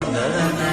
男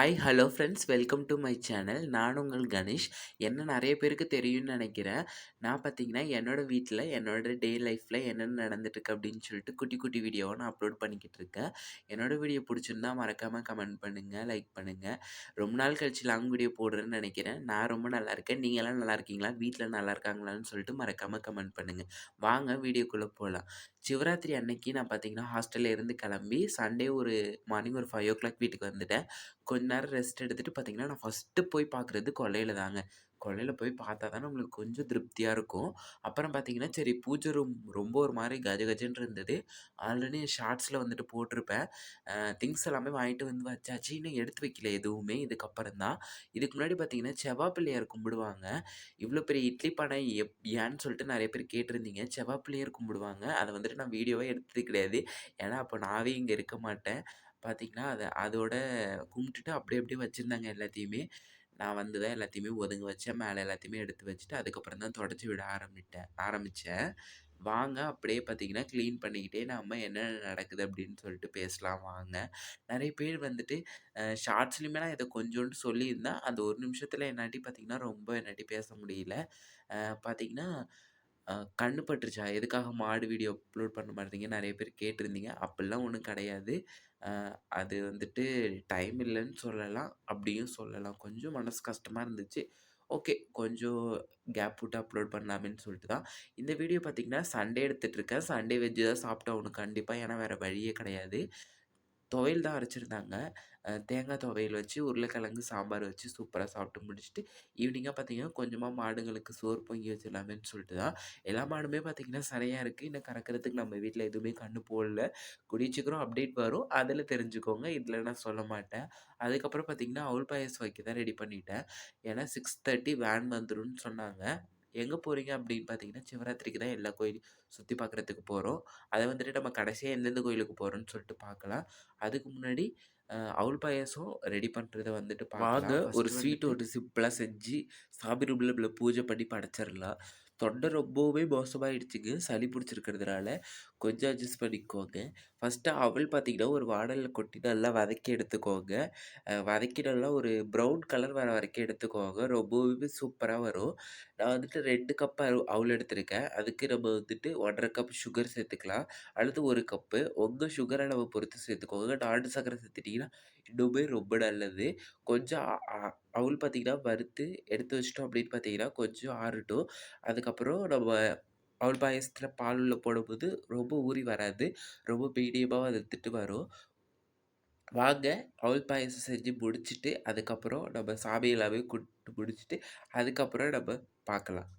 hi hello friends welcome to my channel நான் உங்கள் கணேஷ். என்ன நிறைய பேருக்கு தெரியும்னு நினைக்கிறேன். நான் பார்த்தீங்கன்னா என்னோடய வீட்டில் என்னோட டே லைஃப்பில் என்னென்ன நடந்துட்டுருக்கு அப்படின்னு சொல்லிட்டு குட்டி குட்டி வீடியோவை நான் அப்லோட் பண்ணிக்கிட்டு இருக்கேன். என்னோட வீடியோ பிடிச்சிருந்தா மறக்காமல் கமெண்ட் பண்ணுங்கள் லைக் பண்ணுங்கள் ரொம்ப நாள் கழிச்சு லாங் வீடியோ போடுறேன்னு நினைக்கிறேன். நான் ரொம்ப நல்லா இருக்கேன். நீங்களாம் நல்லா இருக்கீங்களா? வீட்டில் நல்லா இருக்காங்களான்னு சொல்லிட்டு மறக்காமல் கமெண்ட் பண்ணுங்கள் வாங்க வீடியோக்குள்ளே போகலாம் சிவராத்திரி அன்னைக்கு நான் பார்த்தீங்கன்னா ஹாஸ்டலில் இருந்து கிளம்பி சண்டே ஒரு மார்னிங் ஒரு ஃபைவ் ஓ கிளாக் வீட்டுக்கு வந்துட்டேன். கொஞ்ச நேரம் ரெஸ்ட் எடுத்துகிட்டு பார்த்தீங்கன்னா, நான் ஃபர்ஸ்ட்டு போய் பார்க்குறது கொல்லையில தாங்க. கொல்லையில போய் பார்த்தா தான் நம்மளுக்கு கொஞ்சம் திருப்தியாக இருக்கும். அப்புறம் பார்த்தீங்கன்னா, சரி பூஜை ரூம் ரொம்ப ஒரு மாதிரி கஜ கஜன்னு இருந்தது. ஆல்ரெடி ஷார்ட்ஸில் வந்துட்டு போட்டிருப்பேன். திங்ஸ் எல்லாமே வாங்கிட்டு வந்து வச்சாச்சு. இன்னும் எடுத்து வைக்கல எதுவுமே. இதுக்கப்புறம் தான். இதுக்கு முன்னாடி பார்த்தீங்கன்னா, செவ்வாய் பிள்ளையார் கும்பிடுவாங்க. இவ்வளோ பெரிய இட்லி பானை எப் ஏன்னு சொல்லிட்டு நிறைய பேர் கேட்டிருந்தீங்க. செவ்வாய் பிள்ளையார் கும்பிடுவாங்க. அதை வந்துட்டு நான் வீடியோவே எடுத்தது கிடையாது. ஏன்னா, அப்போ நானே இங்கே இருக்க மாட்டேன். பார்த்தீங்கன்னா, அதை அதோட கும்பிட்டுட்டு அப்படியே அப்படியே வச்சிருந்தாங்க எல்லாத்தையுமே. நான் வந்து தான் எல்லாத்தையுமே ஒதுங்க வச்சேன். மேலே எல்லாத்தையுமே எடுத்து வச்சுட்டு, அதுக்கப்புறம் தான் தொடச்சி விட ஆரம்பிட்டேன் ஆரம்பித்தேன் வாங்க அப்படியே பார்த்தீங்கன்னா, க்ளீன் பண்ணிக்கிட்டே நம்ம என்னென்ன நடக்குது அப்படின்னு சொல்லிட்டு பேசலாம் வாங்க. நிறைய பேர் வந்துட்டு ஷார்ட்ஸ்லையுமே நான் இதை கொஞ்சோண்டு சொல்லியிருந்தேன். அந்த ஒரு நிமிஷத்தில் என்னாட்டி பார்த்தீங்கன்னா, ரொம்ப என்னாட்டி பேச முடியல. பார்த்திங்கன்னா பார்த்தீங்கன்னா, கண்ணு பட்டுருச்சா? எதுக்காக மாடு வீடியோ அப்லோட் பண்ண மாட்டீங்க நிறைய பேர் கேட்டிருந்தீங்க. அப்படிலாம் ஒன்றும் கிடையாது. அது வந்துட்டு டைம் இல்லைன்னு சொல்லலாம். அப்படியும் சொல்லலாம். கொஞ்சம் மனசு கஷ்டமாக இருந்துச்சு. ஓகே. கொஞ்சம் கேப் விட்டு அப்லோட் பண்ணலாமேன்னு சொல்லிட்டு தான். இந்த வீடியோ பார்த்தீங்கன்னா, சண்டே எடுத்துகிட்ருக்கேன் சண்டே வெஜ்ஜு தான் சாப்பிட்டாகணும் கண்டிப்பாக ஏன்னா வேறு வழியே கிடையாது. துவையல் தான் அரைச்சிருந்தாங்க. தேங்காய் துவையல் வச்சு, உருளைக்கிழங்கு சாம்பார் வச்சு சூப்பராக சாப்பிட்டு முடிச்சுட்டு, ஈவினிங்காக பார்த்தீங்கன்னா, கொஞ்சமாக மாடுங்களுக்கு சோறு பொங்கி வச்சிடலாமேன்னு சொல்லிட்டு தான். எல்லா மாடுமே பார்த்தீங்கன்னா, சினையா இருக்குது இன்னும் கறக்கிறதுக்கு நம்ம வீட்டில் எதுவுமே கண்ணு போடல. குடிச்சிக்கிறோம் அப்டேட் வரும். அதில் தெரிஞ்சுக்கோங்க. இதில் நான் சொல்ல மாட்டேன். அதுக்கப்புறம் பார்த்தீங்கன்னா, அவுல் பாயாசம் வைக்க தான் ரெடி பண்ணிட்டேன். ஏன்னா 6:30 வேன் வந்துடும் சொன்னாங்க. எங்க போறீங்க அப்படின்னு பார்த்தீங்கன்னா, சிவராத்திரிக்கு தான் எல்லா கோயிலையும் சுத்தி பார்க்குறதுக்கு போறோம். அத வந்துட்டு நம்ம கடைசியா எந்தெந்த கோயிலுக்கு போறோம்ன்னு சொல்லிட்டு பார்க்கலாம். அதுக்கு முன்னாடி அவுல் பாயாசம் ரெடி பண்றத வந்துட்டு. வாங்க ஒரு ஸ்வீட் வந்துட்டு ஒண்ணு சிம்பிளா செஞ்சு சாமி ரூம்ல பூஜை பண்ணி படைச்சிரலாம். தொண்டை ரொம்பவுமே மோசமாயிடுச்சுங்க. சளி பிடிச்சிருக்கிறதுனால கொஞ்சம் அட்ஜஸ்ட் பண்ணிக்கோங்க. ஃபஸ்ட்டு அவள் பார்த்தீங்கன்னா, ஒரு வாடலில் கொட்டி நல்லா வதக்கி எடுத்துக்கோங்க. வதக்கி நல்லா ஒரு ப்ரவுன் கலர் வர வரைக்கும் எடுத்துக்கோங்க. ரொம்பவுமே சூப்பராக வரும். நான் வந்துட்டு ரெண்டு கப் அவள் எடுத்திருக்கேன். அதுக்கு நம்ம வந்துட்டு 1 1/2 கப் சுகர் சேர்த்துக்கலாம். அல்லது ஒரு கப்பு உங்கள் சுகரை நம்ம பொறுத்து சேர்த்துக்கோங்க. நாட்டு சக்கரை சேர்த்துட்டிங்கன்னா இன்னுமே ரொம்ப நல்லது. கொஞ்சம் அ அவுல் பார்த்தீங்கன்னா, வறுத்து எடுத்து வச்சிட்டோம் அப்படின்னு பார்த்தீங்கன்னா, கொஞ்சம் ஆறட்டும். அதுக்கப்புறம் நம்ம அவுல் பாயசத்தில் பால் உள்ள போடும்போது ரொம்ப ஊறி வராது. ரொம்ப மீடியமாகவும் அதை திட்டு வரும். வாங்க அவுல் பாயசம் செஞ்சு முடிச்சுட்டு, அதுக்கப்புறம் நம்ம சாமி எல்லாமே கும்பிட்டு முடிச்சுட்டு, அதுக்கப்புறம் நம்ம பார்க்கலாம்.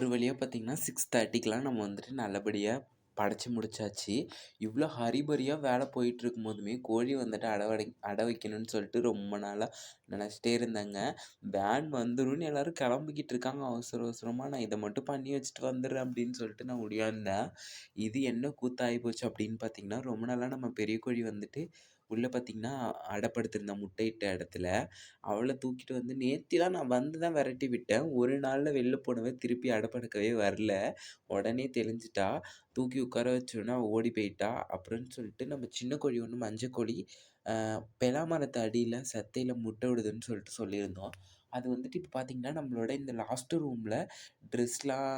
ஒரு வழியாக பார்த்திங்கன்னா சிக்ஸ் தேர்ட்டிக்கெலாம் நம்ம வந்துட்டு நல்லபடியாக படைச்சி முடிச்சாச்சு. இவ்வளோ ஹரிபரியாக வேலை போயிட்டு இருக்கும்போதுமே, கோழி வந்துட்டு அடவடை அடை வைக்கணும்னு சொல்லிட்டு ரொம்ப நாளாக நினச்சிட்டே இருந்தேங்க. வேன் வந்துடும் எல்லாரும் கிளம்பிக்கிட்டு இருக்காங்க அவசர அவசரமாக நான் இதை மட்டும் பண்ணி வச்சுட்டு வந்துடுறேன் அப்படின்னு சொல்லிட்டு நான் ஒடியாந்தேன். இது என்ன கூத்தாகி போச்சு அப்படின்னு பார்த்தீங்கன்னா, ரொம்ப நாளாக நம்ம பெரிய கோழி வந்துட்டு உள்ளே பார்த்தீங்கன்னா, அடைப்படுத்திருந்தா முட்டையிட்ட இடத்துல. அவளை தூக்கிட்டு வந்து நேத்திலாம் நான் வந்து தான் விரட்டி விட்டேன். ஒரு நாளில் வெளில போனவன் திருப்பி அடை படுக்கவே வரல. உடனே தெளிஞ்சிட்டா தூக்கி உட்கார வச்சோன்னா ஓடி போயிட்டா. அப்புறம்னு சொல்லிட்டு நம்ம சின்ன கோழி ஒன்று மஞ்சக்கோழி கோழி பெலா மரத்து அடியில முட்டை விடுதுன்னு சொல்லிட்டு சொல்லியிருந்தோம். அது வந்துட்டு இப்போ பார்த்திங்கன்னா நம்மளோட இந்த லாஸ்ட் ரூமில் ட்ரெஸ்லாம்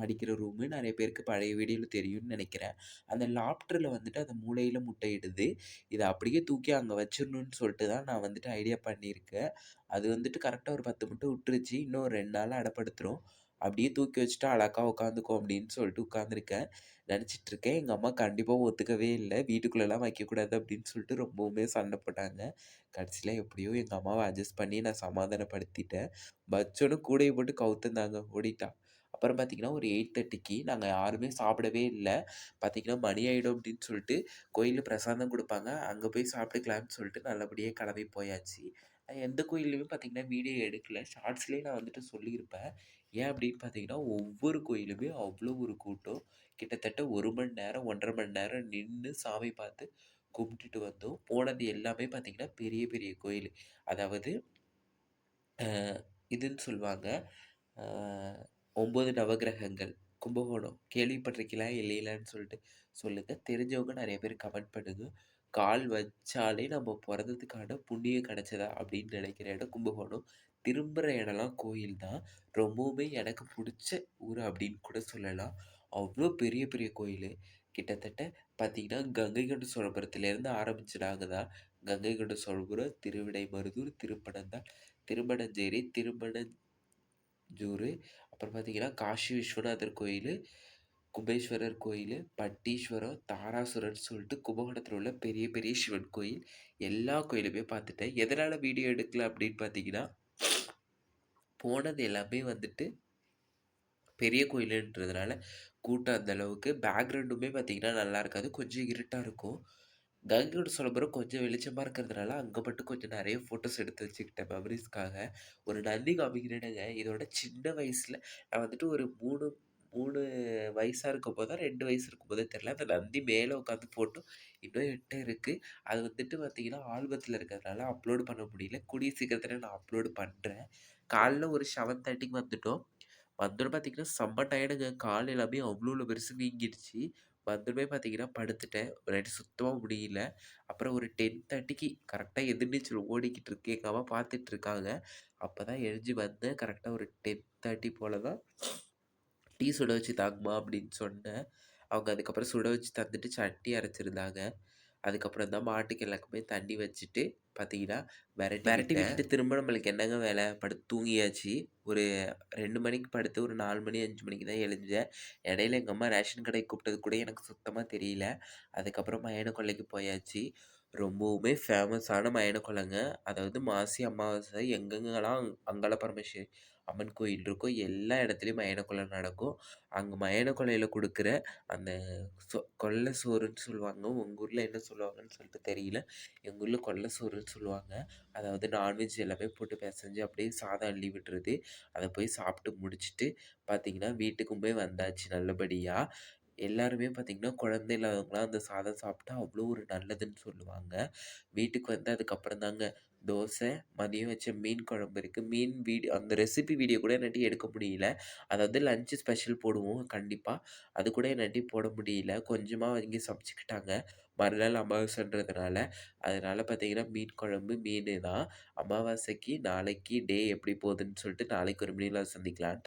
மடிக்கிற ரூமு. நிறைய பேருக்கு பழைய வீடியோவில் தெரியும்னு நினைக்கிறேன் அந்த லாப்டரில் வந்துட்டு அந்த மூளையில் முட்டையிடுது. இதை அப்படியே தூக்கி அங்கே வச்சிடணுன்னு சொல்லிட்டு தான் நான் வந்துட்டு ஐடியா பண்ணியிருக்கேன். அது வந்துட்டு கரெக்டாக ஒரு 10 முட்டை விட்டுருச்சு. இன்னும் ரெண்டு நாள் அடப்படுத்துகிறோம் அப்படியே தூக்கி வச்சுட்டு அழகா உட்காந்துக்கும் அப்படின்னு சொல்லிட்டு உட்காந்துருக்கேன். நினச்சிட்டு இருக்கேன். எங்கள் அம்மா கண்டிப்பாக ஒத்துக்கவே இல்லை வீட்டுக்குள்ளெல்லாம் வைக்கக்கூடாது அப்படின்னு சொல்லிட்டு ரொம்பவுமே சண்டை போட்டாங்க. கடைசியில் எப்படியோ எங்கள் அம்மாவை அட்ஜஸ்ட் பண்ணி நான் சமாதானப்படுத்திட்டேன். பச்சோன்னு கூடையை போட்டு கவுத்துந்தாங்க ஓடிட்டா. அப்புறம் பார்த்திங்கன்னா ஒரு எயிட் தேர்ட்டிக்கு நாங்கள் யாருமே சாப்பிடவே இல்லை பார்த்திங்கன்னா மணி ஆகிடும் அப்படின்னு சொல்லிட்டு கோயிலில் பிரசாதம் கொடுப்பாங்க அங்கே போய் சாப்பிட்டுக்கலாம்னு சொல்லிட்டு நல்லபடியாக கிளம்பி போயாச்சு. நான் எந்த கோயில்லையுமே பார்த்திங்கன்னா வீடியோ எடுக்கல. ஷார்ட்ஸ்லேயே நான் வந்துட்டு சொல்லியிருப்பேன். ஏன் அப்படின்னு பார்த்தீங்கன்னா, ஒவ்வொரு கோயிலுமே அவ்வளோ ஒரு கூட்டம். கிட்டத்தட்ட ஒரு மணி நேரம், 1 1/2 மணி நேரம் நின்று சாமி பார்த்து கும்பிட்டுட்டு வந்தோம். போனது எல்லாமே பார்த்தீங்கன்னா, பெரிய பெரிய கோயில் அதாவது இதுன்னு சொல்லுவாங்க. ஒம்பது நவகிரகங்கள். கும்பகோணம். கேள்விப்பட்டிருக்கீங்களா? இல்லைங்களான்னு சொல்லிட்டு சொல்லுங்க. தெரிஞ்சவங்க நிறைய பேர் கமெண்ட் பண்ணுங்க. கால் வச்சாலே நம்ம பிறந்ததுக்கான புண்ணியம் கிடைச்சதா அப்படின்னு நினைக்கிற இடம் கும்பகோணம். திரும்புகிற இடம்லாம் கோயில் தான். ரொம்பவுமே எனக்கு பிடிச்ச ஊர் அப்படின்னு கூட சொல்லலாம். அவ்வளோ பெரிய பெரிய கோயில் கிட்டத்தட்ட பார்த்தீங்கன்னா, கங்கை கொண்ட சோழபுரத்திலேருந்து ஆரம்பிச்சிடாங்க தான் கங்கை கொண்ட சோழபுரம், திருவிடைமருதூர், திருப்பனந்தாள், திருமணஞ்சேரி, திருமணஞ்சூரு, அப்புறம் பார்த்தீங்கன்னா, காசி விஸ்வநாதர் கோயில் குபேஸ்வரர் கோயில் பட்டீஸ்வரம், தாராசுரன் சொல்லிட்டு கும்பகோணத்தில் உள்ள பெரிய பெரிய சிவன் கோயில். எல்லா கோயிலுமே பார்த்துட்டேன். எதனால் வீடியோ எடுக்கல அப்படின்னு பார்த்தீங்கன்னா, போனது எல்லாமே வந்துட்டு பெரிய கோயிலுன்றதுனால கூட்டம் அந்த அளவுக்கு பேக்ரவுண்டுமே பார்த்தீங்கன்னா, நல்லா இருக்காது. கொஞ்சம் இருட்டாக இருக்கும். கங்கையோட சொல்லப்புறம் சோழபுரம் கொஞ்சம் வெளிச்சமாக இருக்கிறதுனால, அங்கே மட்டும் கொஞ்சம் நிறைய ஃபோட்டோஸ் எடுத்து வச்சுக்கிட்டேன் மெமரிஸ்க்காக ஒரு நந்தி காமிக்கிறேனுங்க. இதோட சின்ன வயசில் நான் வந்துட்டு ஒரு 3 3 வயசா இருக்கும்போதோ, 2 வயசு இருக்கும்போதோ தெரில அந்த நந்தி மேலே உட்காந்து ஃபோட்டோ இன்னும் என்ட்ட இருக்குது அது வந்துட்டு பார்த்தீங்கன்னா, ஆல்பத்தில் இருக்கிறதுனால அப்லோடு பண்ண முடியல. கூடிய சீக்கிரத்தில் நான் அப்லோடு பண்ணுறேன் காலைல ஒரு 7:30க்கு வந்துட்டோம். வந்தோடனே பார்த்தீங்கன்னா, செம்ம டயர்டுங்க. கால் எல்லாமே அவ்வளோ பெருசு நீங்கிடுச்சு வந்தோனே பார்த்தீங்கன்னா, படுத்துட்டேன். நைட்டு சுத்தமாக முடியல. அப்புறம் ஒரு டென் தேர்ட்டிக்கு கரெக்டாக எதிர்நீச்சல் ஓடிக்கிட்டு இருக்கு. எங்கள் அம்மா பார்த்துட்ருக்காங்க அப்போ தான் எழுஞ்சி வந்தேன். கரெக்டாக ஒரு 10:30 போல தான் டீ சுட வச்சு தாங்கம்மா அப்படின்னு சொன்னேன். அவங்க அதுக்கப்புறம் சுட வச்சு தந்துட்டு சட்னி அரைச்சிருந்தாங்க. அதுக்கப்புறம் தான் மாட்டுக்கு எல்லாருக்குமே தண்ணி வச்சுட்டு பார்த்தீங்கன்னா, வெரட்டி வெரட்டி விட்டுட்டு திரும்ப நம்மளுக்கு என்னங்க வேலை? படுத்து தூங்கியாச்சு. ஒரு 2 மணிக்கு படுத்து ஒரு 4 மணி, 5 மணிக்கு தான் எழுஞ்சேன். இடையில எங்க அம்மா ரேஷன் கடைக்கு கூப்பிட்டது கூட எனக்கு சுத்தமா தெரியல. அதுக்கப்புறம் மயான கொல்லைக்கு போயாச்சு. ரொம்பவுமே ஃபேமஸான மயான. அதாவது மாசி அமாவாசை எங்கெங்கலாம் அங்காள பரமேஸ்வரி அம்மன் கோயில் இருக்கோ, எல்லா இடத்துலையும் மயான நடக்கும். அங்கே மயான கொடுக்குற அந்த சொ கொள்ளை சோறுன்னு சொல்லுவாங்க. உங்கள் ஊரில் என்ன சொல்லுவாங்கன்னு சொல்லிட்டு தெரியல. எங்கள் ஊரில் கொல்ல சோறுன்னு சொல்லுவாங்க. அதாவது நான்வெஜ் எல்லாமே போட்டு பிசைஞ்சு அப்படியே சாதம் அள்ளி விட்டுறது அதை போய் சாப்பிட்டு முடிச்சுட்டு பார்த்தீங்கன்னா, போய் வந்தாச்சு நல்லபடியாக எல்லாருமே பார்த்திங்கன்னா குழந்தை இல்லாதவங்களாம் அந்த சாதம் சாப்பிட்டா அவ்வளோ ஒரு நல்லதுன்னு சொல்லுவாங்க. வீட்டுக்கு வந்து அதுக்கப்புறம் தாங்க தோசை, மதியம் வச்ச மீன் குழம்பு இருக்குது மீன் வீடியோ அந்த ரெசிபி வீடியோ கூட என்னாட்டி எடுக்க முடியல. அதாவது லஞ்சு ஸ்பெஷல் போடுவோம் கண்டிப்பாக அது கூட என்னாட்டி போட முடியல. கொஞ்சமாக இங்கே சமைச்சிக்கிட்டாங்க மறுநாள் அமாவாசைன்றதுனால. அதனால் பார்த்தீங்கன்னா, மீன் குழம்பு, மீன் தான். அமாவாசைக்கு நாளைக்கு டே எப்படி போகுதுன்னு சொல்லிட்டு நாளைக்கு ஒரு வீடியோல சந்திக்கலாம்.